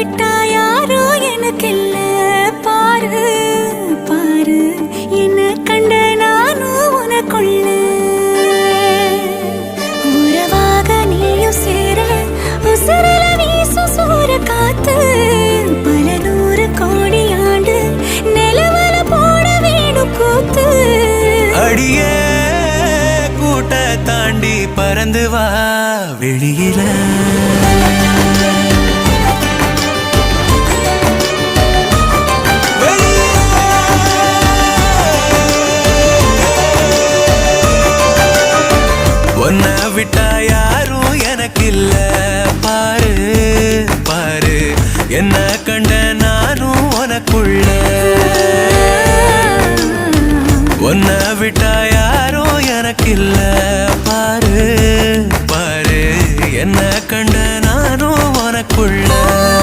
விட்டா யாரோ எனக்கு இல்ல பாரு பாரு என்ன கண்ட நானும் உனக்குள்ள உறவாக நீயும் சேர உசுரல வீசு சூற காத்து பல நூறு கோடி ஆண்டு நிலவல போட வேணும் கூத்து. அடியே கூட்ட தாண்டி பறந்து வா வெளியில. விட்டா யாரும் எனக்கு இல்ல பாரு பாரு. என்ன கண்ட நானும் உனக்குள்ள. ஒன்ன விட்டா யாரும் எனக்கு இல்ல பாரு பாரு. என்ன கண்ட